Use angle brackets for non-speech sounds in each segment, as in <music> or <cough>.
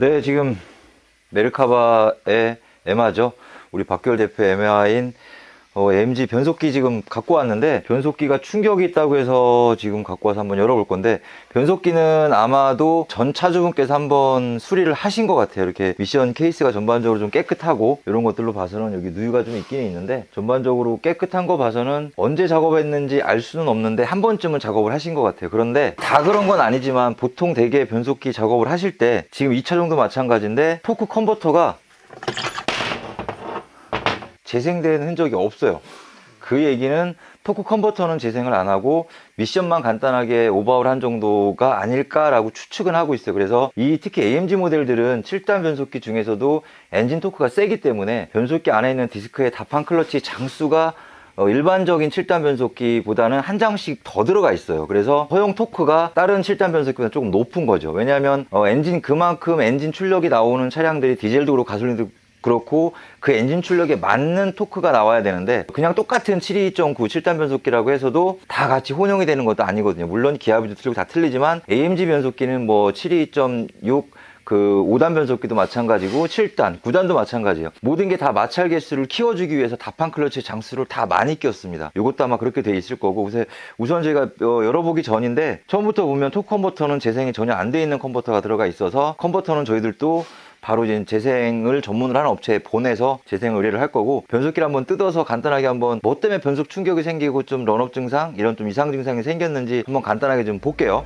네, 지금 메르카바의 에마죠. 우리 박결 대표의 에마인 어, MG 변속기 지금 갖고 왔는데 변속기가 충격이 있다고 해서 지금 갖고 와서 한번 열어볼 건데 변속기는 아마도 전 차주분께서 한번 수리를 하신 것 같아요. 이렇게 미션 케이스가 전반적으로 좀 깨끗하고 이런 것들로 봐서는 여기 누유가 좀 있긴 있는데 전반적으로 깨끗한 거 봐서는 언제 작업했는지 알 수는 없는데 한 번쯤은 작업을 하신 것 같아요. 그런데 다 그런 건 아니지만 보통 대개 변속기 작업을 하실 때 지금 2차 정도 마찬가지인데 토크 컨버터가 재생된 흔적이 없어요. 그 얘기는 토크 컨버터는 재생을 안 하고 미션만 간단하게 오버하울 한 정도가 아닐까라고 추측은 하고 있어요. 그래서 이 특히 AMG 모델들은 7단 변속기 중에서도 엔진 토크가 세기 때문에 변속기 안에 있는 디스크의 다판 클러치 장수가 어, 일반적인 7단 변속기보다는 한 장씩 더 들어가 있어요. 그래서 허용 토크가 다른 7단 변속기보다 조금 높은 거죠. 왜냐하면 어, 엔진 그만큼 엔진 출력이 나오는 차량들이 디젤도 그렇고 가솔린도 그렇고 그 엔진 출력에 맞는 토크가 나와야 되는데 그냥 똑같은 72.9 7단 변속기라고 해서도 다 같이 혼용이 되는 것도 아니거든요. 물론 기압도 틀리고 다 틀리지만 AMG 변속기는 뭐 72.6 그 5단 변속기도 마찬가지고 7단, 9단도 마찬가지예요. 모든 게 다 마찰 개수를 키워주기 위해서 다판 클러치 장수를 다 많이 꼈습니다. 이것도 아마 그렇게 돼 있을 거고 우선, 우선 제가 어, 열어보기 전인데 처음부터 보면 토 컨버터는 재생이 전혀 안 돼 있는 컨버터가 들어가 있어서 컨버터는 저희들도 바로 이제 재생을 전문을 하는 업체에 보내서 재생 의뢰를 할 거고 변속기를 한번 뜯어서 간단하게 한번 뭐 때문에 변속 충격이 생기고 좀 런업 증상 이런 좀 이상 증상이 생겼는지 한번 간단하게 좀 볼게요.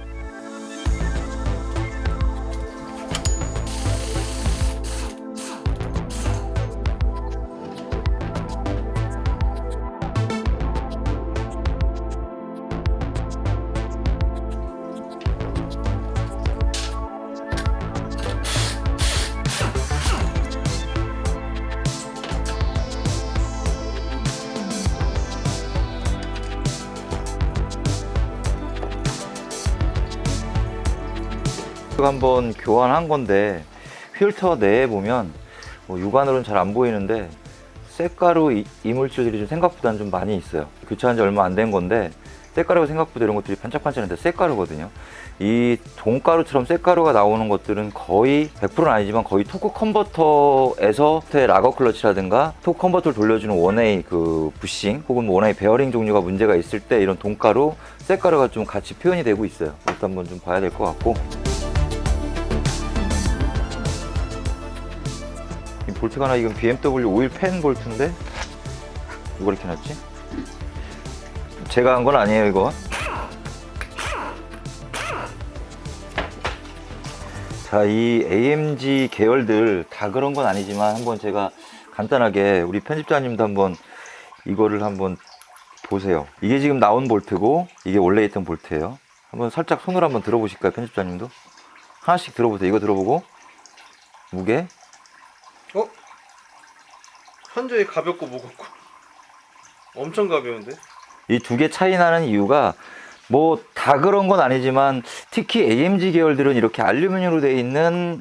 한번 교환한 건데 필터 내에 보면 뭐 육안으로는 잘 안 보이는데 쇳가루 이- 이물질들이 좀 생각보다는 좀 많이 있어요. 교체한 지 얼마 안 된 건데 쇳가루가 생각보다 이런 것들이 반짝반짝한데 쇳가루거든요. 이 돈가루처럼 쇳가루가 나오는 것들은 거의 100%는 아니지만 거의 토크 컨버터에서 라거 클러치라든가 토크 컨버터를 돌려주는 원웨이 그 부싱 혹은 뭐 원웨이 베어링 종류가 문제가 있을 때 이런 돈가루, 쇳가루가 좀 같이 표현이 되고 있어요. 이것도 한번 좀 봐야 될 것 같고 볼트가 하나 이건 BMW 오일 펜 볼트인데? 누가 이렇게 놨지? 제가 한 건 아니에요 이거. 자 이 AMG 계열들 다 그런 건 아니지만 한번 제가 간단하게 우리 편집자님도 한번 이거를 한번 보세요. 이게 지금 나온 볼트고 이게 원래 있던 볼트예요. 한번 살짝 손으로 한번 들어보실까요 편집자님도? 하나씩 들어보세요. 이거 들어보고 무게 어? 현저히 가볍고 무겁고 <laughs> 엄청 가벼운데? 이 두 개 차이 나는 이유가 뭐 다 그런 건 아니지만 특히 AMG 계열들은 이렇게 알루미늄으로 되어 있는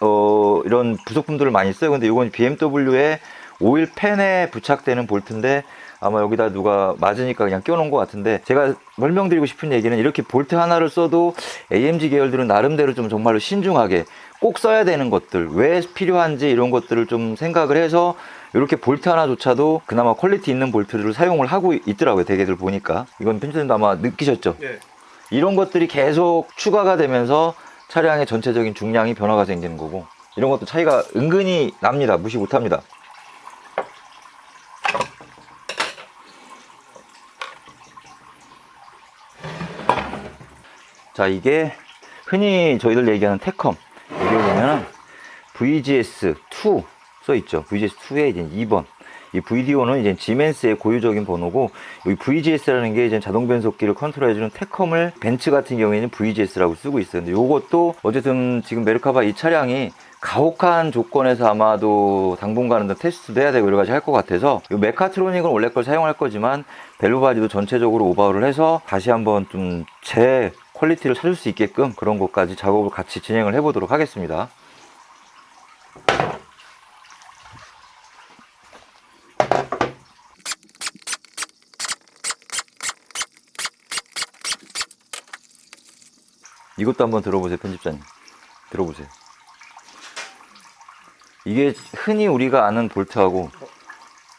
어 이런 부속품들을 많이 써요. 근데 이건 BMW의 오일 팬에 부착되는 볼트인데 아마 여기다 누가 맞으니까 그냥 껴놓은 것 같은데 제가 설명드리고 싶은 얘기는 이렇게 볼트 하나를 써도 AMG 계열들은 나름대로 좀 정말로 신중하게 꼭 써야 되는 것들 왜 필요한지 이런 것들을 좀 생각을 해서 이렇게 볼트 하나조차도 그나마 퀄리티 있는 볼트를 사용을 하고 있더라고요 대개들 보니까. 이건 편집자님도 아마 느끼셨죠? 예. 이런 것들이 계속 추가가 되면서 차량의 전체적인 중량이 변화가 생기는 거고 이런 것도 차이가 은근히 납니다 무시 못합니다 자 이게 흔히 저희들 얘기하는 테컴. 여기 보면은 VGS2 써 있죠. VGS2에 이제 2번. 이 VDO는 이제 지멘스의 고유적인 번호고 이 VGS라는 게 이제 자동 변속기를 컨트롤해주는 테컴을 벤츠 같은 경우에는 VGS라고 쓰고 있어요. 근데 이것도 어쨌든 지금 메르카바 이 차량이 가혹한 조건에서 아마도 당분간은 더 테스트도 해야 되고 여러 가지 할 것 같아서 이 메카트로닉은 원래 걸 사용할 거지만 벨브바디도 전체적으로 오버를 해서 다시 한번 좀 제 퀄리티를 찾을 수 있게끔 그런 것까지 작업을 같이 진행을 해 보도록 하겠습니다. 이것도 한번 들어보세요, 편집자님. 들어보세요. 이게 흔히 우리가 아는 볼트하고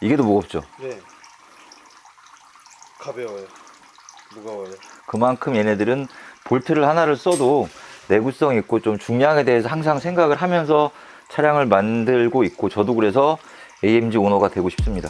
이게 더 무겁죠. 네. 가벼워요. 무거워요. 그만큼 얘네들은 볼트를 하나를 써도 내구성 있고 좀 중량에 대해서 항상 생각을 하면서 차량을 만들고 있고 저도 그래서 AMG 오너가 되고 싶습니다.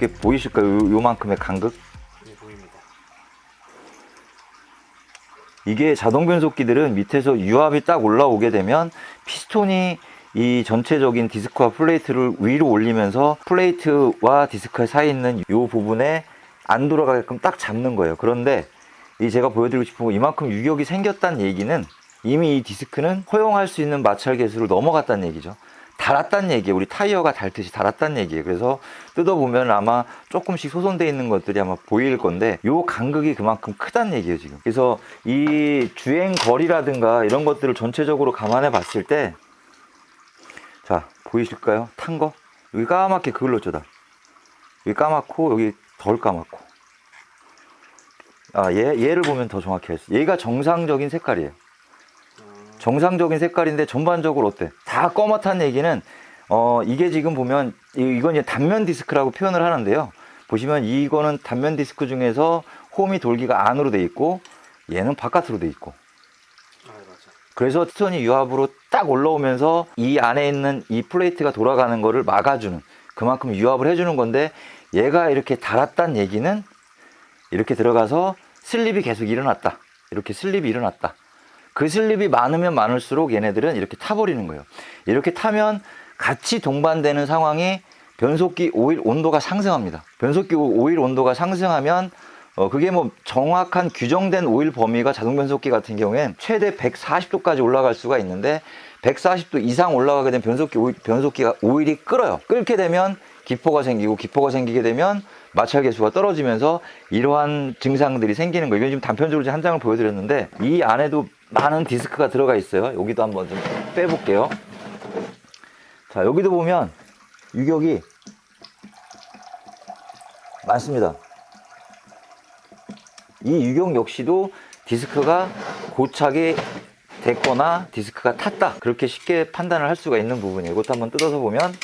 이게 보이실까요? 요, 요만큼의 간극? 네, 보입니다. 이게 자동 변속기들은 밑에서 유압이 딱 올라오게 되면 피스톤이 이 전체적인 디스크와 플레이트를 위로 올리면서 플레이트와 디스크 사이에 있는 이 부분에 안 돌아가게끔 딱 잡는 거예요. 그런데 이 제가 보여드리고 싶은 건 이만큼 유격이 생겼다는 얘기는 이미 이 디스크는 허용할 수 있는 마찰 개수를 넘어갔다는 얘기죠. 닳았다는 얘기예요. 우리 타이어가 닳듯이 닳았다는 얘기예요. 그래서 뜯어보면 아마 조금씩 소손돼 있는 것들이 아마 보일 건데 요 간극이 그만큼 크다는 얘기예요, 지금. 그래서 이 주행 거리라든가 이런 것들을 전체적으로 감안해 봤을 때 자, 보이실까요? 탄 거? 여기 까맣게 그을로 쩌다. 여기 까맣고 여기 덜 까맣고. 아, 얘, 얘를 보면 더 수. 얘가 정상적인 색깔이에요. 정상적인 색깔인데 전반적으로 어때? 다 검었다는 얘기는 어 이게 지금 보면 이- 이건 이제 단면 디스크라고 표현을 하는데요. 보시면 이거는 단면 디스크 중에서 홈이 돌기가 안으로 돼 있고 얘는 바깥으로 돼 있고 아, 맞아. 그래서 스톤이 유압으로 딱 올라오면서 이 안에 있는 이 플레이트가 돌아가는 거를 막아주는 그만큼 유압을 해주는 건데 얘가 이렇게 달았단 얘기는 이렇게 들어가서 슬립이 계속 일어났다. 이렇게 슬립이 일어났다. 그 슬립이 많으면 많을수록 얘네들은 이렇게 타버리는 거예요. 이렇게 타면 같이 동반되는 상황이 변속기 오일 온도가 상승합니다. 변속기 오일 온도가 상승하면 어 그게 뭐 정확한 규정된 오일 범위가 자동 변속기 같은 경우엔 최대 140도까지 올라갈 수가 있는데 140도 이상 올라가게 되면 변속기 오일, 변속기가 오일이 끓어요. 끓게 되면 기포가 생기고 기포가 생기게 되면 마찰 개수가 떨어지면서 이러한 증상들이 생기는 거예요. 이건 지금 단편적으로 한 장을 보여드렸는데 이 안에도 많은 디스크가 들어가 있어요. 여기도 한번 좀 빼볼게요. 자, 여기도 보면 유격이 많습니다. 이 유격 역시도 디스크가 고착이 됐거나 디스크가 탔다. 그렇게 쉽게 판단을 할 수가 있는 부분이에요. 이것도 한번 뜯어서 보면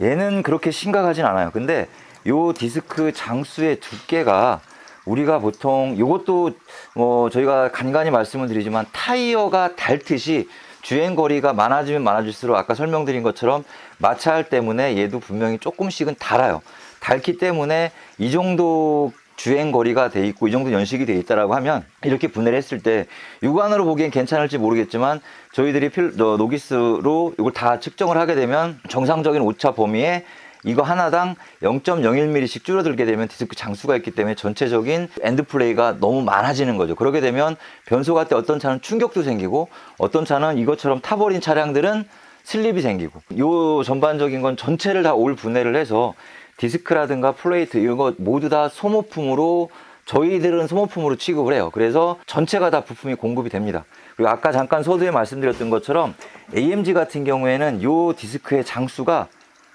얘는 그렇게 심각하진 않아요. 근데 요 디스크 장수의 두께가 우리가 보통 요것도 뭐 저희가 간간히 말씀을 드리지만 타이어가 닳듯이 주행 거리가 많아지면 많아질수록 아까 설명드린 것처럼 마찰 때문에 얘도 분명히 조금씩은 달아요. 닳기 때문에 이 정도 주행 거리가 돼 있고 이 정도 연식이 돼 있다라고 하면 이렇게 분해를 했을 때 육안으로 보기엔 괜찮을지 모르겠지만 저희들이 필, 어, 노기스로 이걸 다 측정을 하게 되면 정상적인 오차 범위에 이거 하나당 0.01mm씩 줄어들게 되면 디스크 장수가 있기 때문에 전체적인 엔드 플레이가 너무 많아지는 거죠. 그렇게 되면 변속할 때 어떤 차는 충격도 생기고 어떤 차는 이것처럼 타버린 차량들은 슬립이 생기고 요 전반적인 건 전체를 다 올 분해를 해서 디스크라든가 플레이트 이런 거 모두 다 소모품으로 저희들은 소모품으로 취급을 해요. 그래서 전체가 다 부품이 공급이 됩니다. 그리고 아까 잠깐 서두에 말씀드렸던 것처럼 AMG 같은 경우에는 요 디스크의 장수가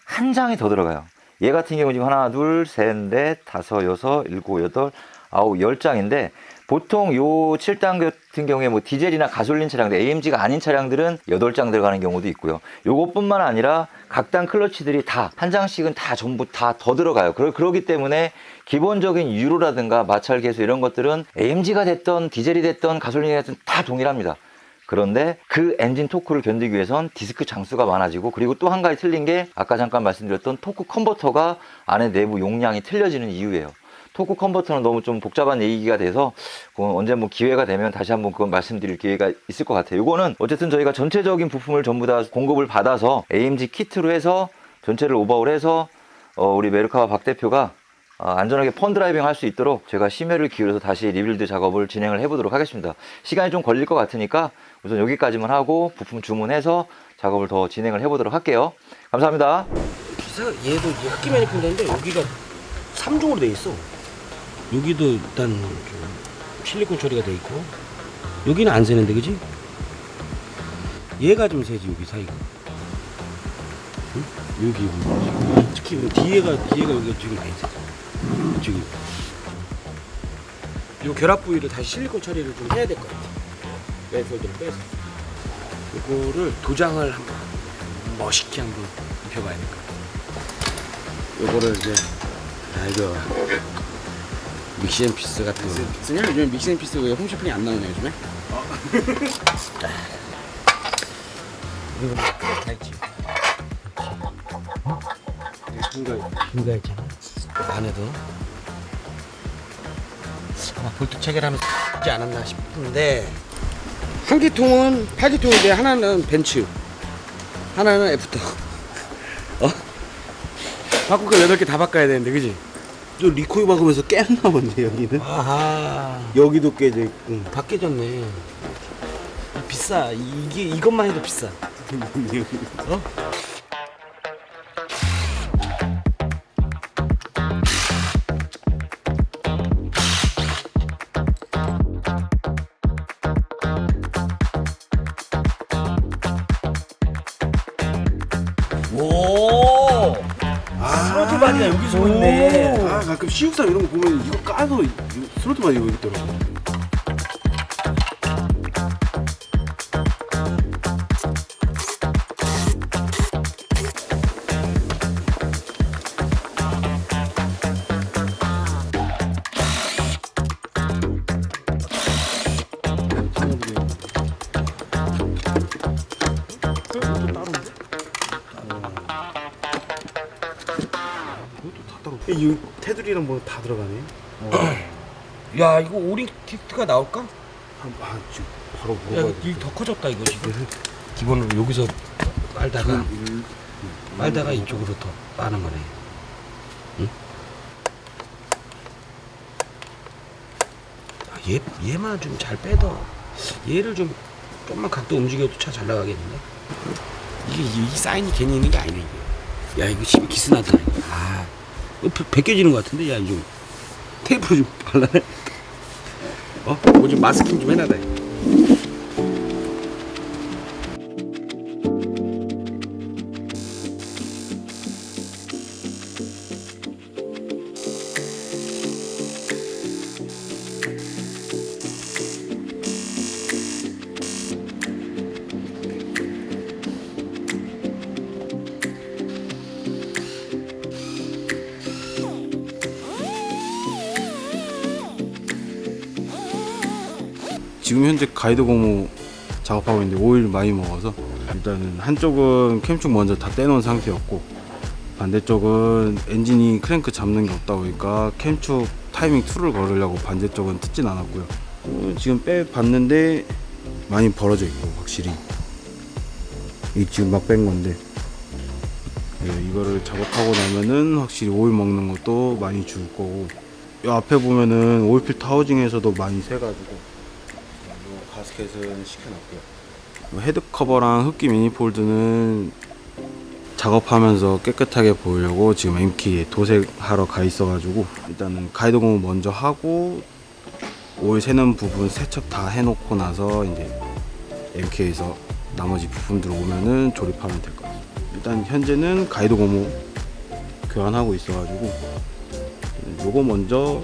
한 장이 더 들어가요. 얘 같은 경우 지금 하나, 둘, 셋, 넷, 다섯, 여섯, 일곱, 여덟, 아홉, 열 장인데 보통 요 7단 같은 경우에 뭐 디젤이나 가솔린 차량들, AMG가 아닌 차량들은 8장 들어가는 경우도 있고요. 요것뿐만 아니라 각단 클러치들이 다 한 장씩은 다 전부 다 더 들어가요. 그러, 그러기 때문에 기본적인 유로라든가 마찰 개수 이런 것들은 AMG가 됐던 디젤이 됐던 가솔린이 됐던 다 동일합니다. 그런데 그 엔진 토크를 견디기 위해선 디스크 장수가 많아지고 그리고 또 한 가지 틀린 게 아까 잠깐 말씀드렸던 토크 컨버터가 안에 내부 용량이 틀려지는 이유예요. 토크 컨버터는 너무 좀 복잡한 얘기가 돼서 그건 언제 뭐 기회가 되면 다시 한번 그건 말씀드릴 기회가 있을 것 같아요. 이거는 어쨌든 저희가 전체적인 부품을 전부 다 공급을 받아서 AMG 키트로 해서 전체를 오버홀 해서 어, 우리 메르카와 박 대표가 어, 안전하게 펀 드라이빙 할 수 있도록 제가 심혈을 기울여서 다시 리빌드 작업을 진행을 해보도록 하겠습니다. 시간이 좀 걸릴 것 같으니까 우선 여기까지만 하고 부품 주문해서 작업을 더 진행을 해보도록 할게요. 감사합니다. 기사가 얘도 흑기 푼다는데 여기가 3중으로 돼 있어. 여기도 일단 좀 실리콘 처리가 돼 있고 여기는 안 새는데 그지? 얘가 좀 새지 여기 사이가. 응? 여기 여기. 특히 그 뒤에가 뒤에가 여기가 지금 많이 새죠. 저기. 이 결합 부위를 다시 실리콘 처리를 좀 해야 될 것 같아. 맨솔드를 빼서. 이거를 도장을 한번 멋있게 한번 입혀봐야 될 것 같아. 요거를 이제 아 이거 믹시앤피스 같은 거 쓰냐? 요즘에 믹시앤피스 왜 홈쇼핑이 안 나오냐 요즘에? 자. 이거 다 있지 흰거 흰거 있잖아 안에도 아마 볼트 체결하면서 하지 않았나 싶은데 한 기통은 8기통인데 하나는 벤츠 하나는 애프터. <laughs> 어? 바꿀 거 8개 다 바꿔야 되는데 그지? 저 리코일 박으면서 깼나 본데 여기는? 아하. 여기도 깨져 있고. 다 깨졌네. 비싸. 이게 이것만 해도 비싸. <laughs> 어? 있네 아 가끔 시육삼 이런 거 보면 이거 까서 스로트 바디 여기 있더라고 테두리랑 뭐 다 들어가네. <clears throat> 야 이거 오링 키트가 나올까? 아, 아 지금 바로 야 물어봐야 이거 일더 커졌다 이거 지금. 기본으로 여기서 빨다가 빨다가 이쪽으로 더 빠는 거네. 응? 아, 얘, 얘만 좀 잘 빼더 얘를 좀 좀만 각도 움직여도 차 잘 나가겠는데? 이게 이, 이 사인이 괜히 있는 게 아니네 이게. 야 이거 집에 기스나다 아 이거. 벗- 벗겨지는 것 같은데 야 이거 테이프로 좀 발라내. 어? 뭐 좀 마스킹 좀 해놔라 지금 현재 가이드 고무 작업하고 있는데 오일 많이 먹어서 일단은 한쪽은 캠축 먼저 다 떼놓은 상태였고 반대쪽은 엔진이 크랭크 잡는 게 없다 보니까 캠축 타이밍 2를 걸으려고 반대쪽은 뜯진 않았고요. 어, 지금 빼봤는데 많이 벌어져 있고 확실히. 이 지금 막 뺀 건데. 네, 이거를 작업하고 나면은 확실히 오일 먹는 것도 많이 줄 거고. 이 앞에 보면은 오일 필터 하우징에서도 많이 새가지고 요 가스켓은 시켜놨고요. 헤드 커버랑 흡기 미니폴드는 작업하면서 깨끗하게 보이려고 지금 MK에 도색하러 가 있어가지고 일단은 가이드 공무 먼저 하고 오일 새는 부분 세척 다 해놓고 나서 이제 MK에서 나머지 부품들 오면은 조립하면 될 것 같아요. 일단 현재는 가이드 고무 교환하고 있어가지고 요거 먼저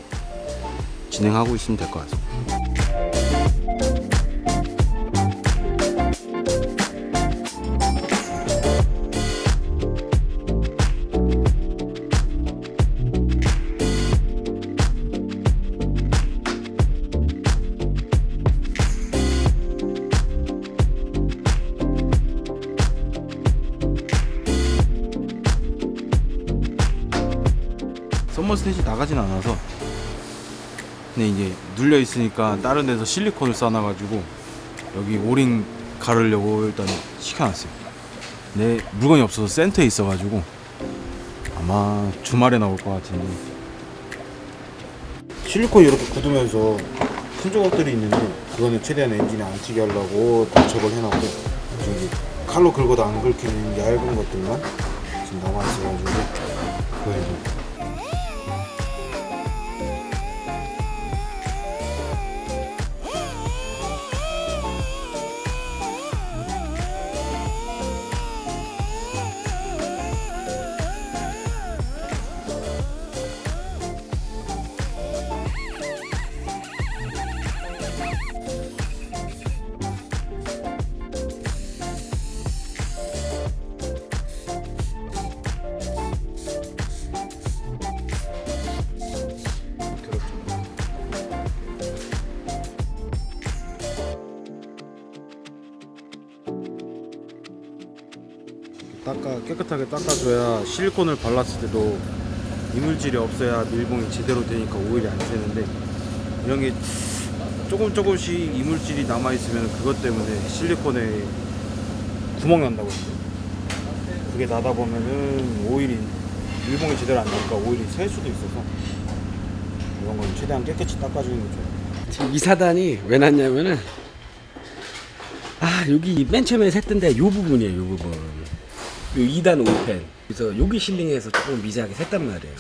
진행하고 있으면 될 것 같습니다. 썸머 스테이지 나가진 않아서. 근데 이제 눌려 있으니까 다른 데서 실리콘을 써놔가지고 여기 오링 가르려고 일단 시켜놨어요. 근데 물건이 없어서 센터에 있어가지고 아마 주말에 나올 것 같은데. 실리콘이 이렇게 굳으면서 큰 조각들이 있는데 그거는 최대한 엔진에 안 튀게 하려고 단척을 해놨고 저기 칼로 긁어도 안 긁히는 얇은 것들만 지금 남아있어가지고 그거 닦아 깨끗하게 닦아줘야 실리콘을 발랐을 때도 이물질이 없어야 밀봉이 제대로 되니까 오일이 안 새는데 이런 게 조금 조금씩 이물질이 남아 있으면 그것 때문에 실리콘에 구멍 난다고 했어요. 그게 나다 보면은 오일이 밀봉이 제대로 안 되니까 오일이 셀 수도 있어서 이런 건 최대한 깨끗이 닦아주는 게 좋아요. 지금 이 사단이 왜 났냐면은 아 여기 맨 처음에 샜던데 요 부분이에요 요 부분 요 2단 5펜. 그래서 여기 실링해서 조금 미세하게 샜단 말이에요.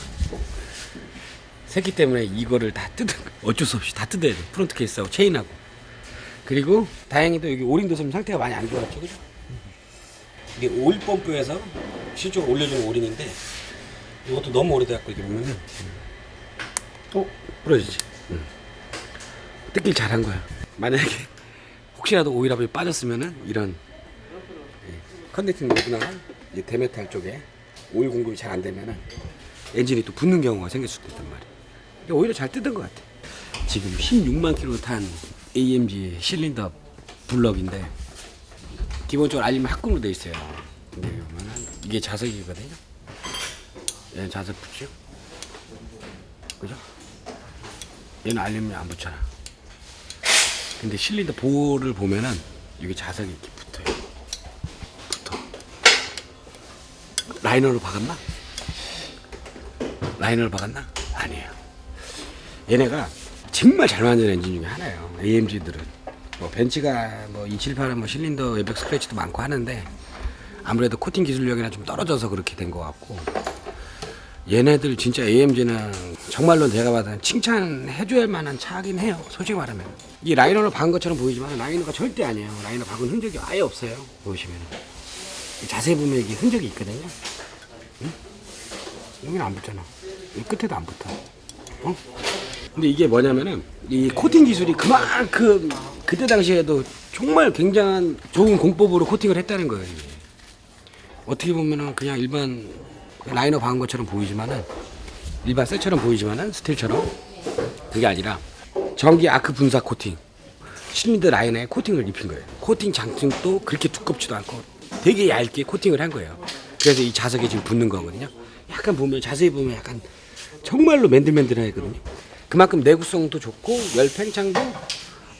샜기 때문에 이거를 다 뜯은 어쩔 수 없이 다 뜯어야 돼 프론트 케이스하고 체인하고. 그리고 다행히도 여기 오링도 지금 상태가 많이 안 좋았죠. 그죠? 이게 오일 펌프에서 실적으로 올려주는 오링인데 이것도 너무 오래돼갖고 이렇게 보면은. 어? 부러지지? 뜯길 잘한 거야. 만약에 혹시라도 오일 압이 빠졌으면은 이런 예, 컨덕팅 로드나 이 대메탈 쪽에 오일 공급이 잘 안 되면은 엔진이 또 붙는 경우가 생길 수도 있단. 근데 오히려 잘 뜯은 것 같아. 지금 16만 킬로 탄 AMG 실린더 블럭인데 기본적으로 알림이 합금으로 돼 있어요. 근데 보면은 이게 자석이거든요. 얘는 자석 붙죠? 그죠? 얘는 알림이 안 붙잖아. 근데 실린더 보를 보면은 여기 자석이. 붙어. 라이너로 박았나? 라이너로 박았나? 아니에요. 얘네가 정말 잘 만든 엔진 중에 하나예요. AMG들은. 뭐 벤츠가 뭐 278은 뭐 실린더 웨백 스크래치도 많고 하는데 아무래도 코팅 기술력이나 좀 떨어져서 그렇게 된 것 같고 얘네들 진짜 AMG는 정말로 내가 봐도 칭찬해줘야 할 만한 차긴 해요. 솔직히 말하면. 이 라이너로 박은 것처럼 보이지만 라이너가 절대 아니에요. 라이너 박은 흔적이 아예 없어요. 보시면. 자세히 보면 이게 흔적이 있거든요. 응? 여기는 안 붙잖아. 이 끝에도 안 붙어. 어? 근데 이게 뭐냐면은 이 코팅 기술이 그만큼 그때 당시에도 정말 굉장한 좋은 공법으로 코팅을 했다는 거예요. 어떻게 보면은 그냥 일반 라이너 박은 것처럼 보이지만은 일반 쇠처럼 보이지만은 스틸처럼 그게 아니라 전기 아크 분사 코팅 실린더 라인에 코팅을 입힌 거예요. 코팅 장층도 그렇게 두껍지도 않고 되게 얇게 코팅을 한 거예요. 그래서 이 자석에 지금 붙는 거거든요. 약간 보면 자세히 보면 약간 정말로 맨들맨들하거든요. 그만큼 내구성도 좋고 열 팽창도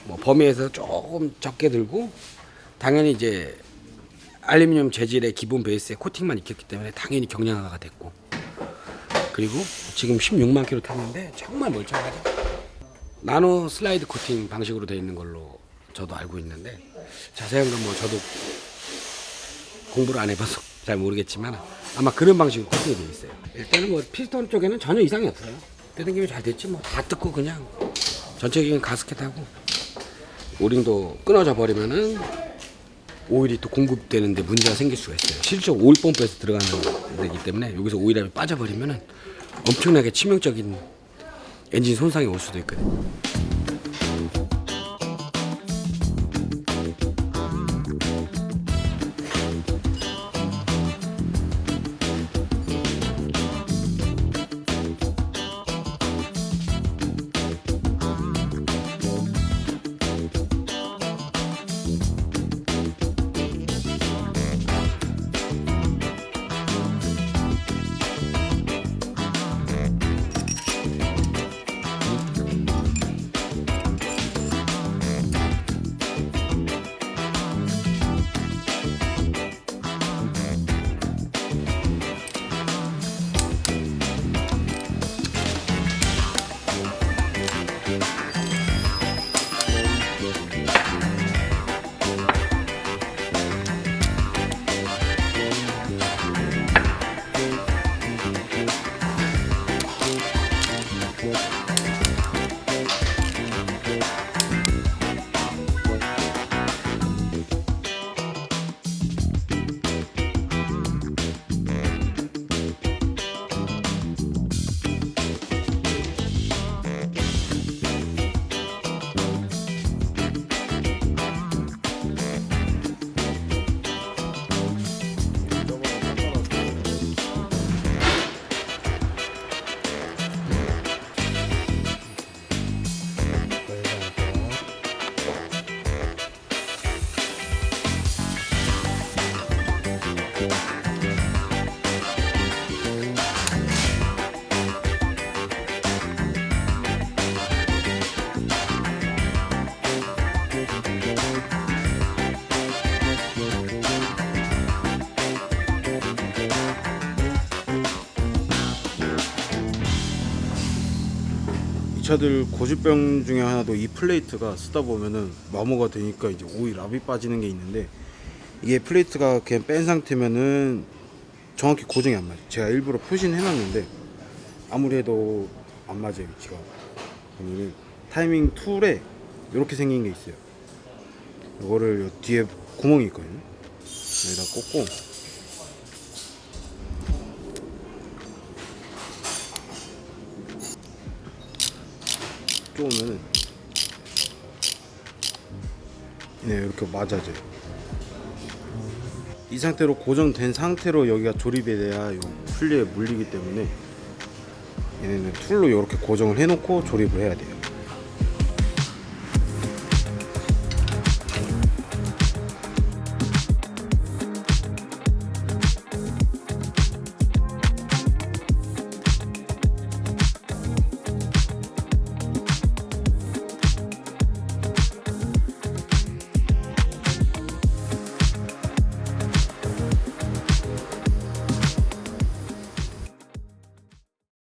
뭐 범위에서 조금 적게 들고 당연히 이제 알루미늄 재질의 기본 베이스에 코팅만 익혔기 때문에 당연히 경량화가 됐고 그리고 지금 16만 킬로 탔는데 정말 멀쩡하죠. 나노 슬라이드 코팅 방식으로 되어 있는 걸로 저도 알고 있는데 자세한 건 뭐 저도 공부를 안 해봐서 <laughs> 잘 모르겠지만 아마 그런 방식으로 코팅이 되어 있어요. 일단은 뭐 피스톤 쪽에는 전혀 이상이 없어요. 뜯은 김에 잘 됐지 뭐 다 뜯고 그냥 전체적인 가스켓하고 오링도 끊어져 버리면은 오일이 또 공급되는데 문제가 생길 수가 있어요. 실제 오일 펌프에서 들어가는 데기 때문에 여기서 오일압이 빠져버리면은 엄청나게 치명적인 엔진 손상이 올 수도 있거든요. 차들 고질병 중에 하나도 이 플레이트가 쓰다 보면은 마모가 되니까 이제 오일 랍이 빠지는 게 있는데 이게 플레이트가 그냥 뺀 상태면은 정확히 고정이 안 맞아요. 제가 일부러 표시는 해놨는데 아무리 해도 안 맞아요 위치가. 타이밍 툴에 이렇게 생긴 게 있어요. 이거를 요 뒤에 구멍이 있거든요. 여기다 꽂고 쪼으면은 네 이렇게 맞아져요. 이 상태로 고정된 상태로 여기가 조립이 돼야 요 풀리에 물리기 때문에 얘네는 툴로 이렇게 고정을 해놓고 조립을 해야 돼요.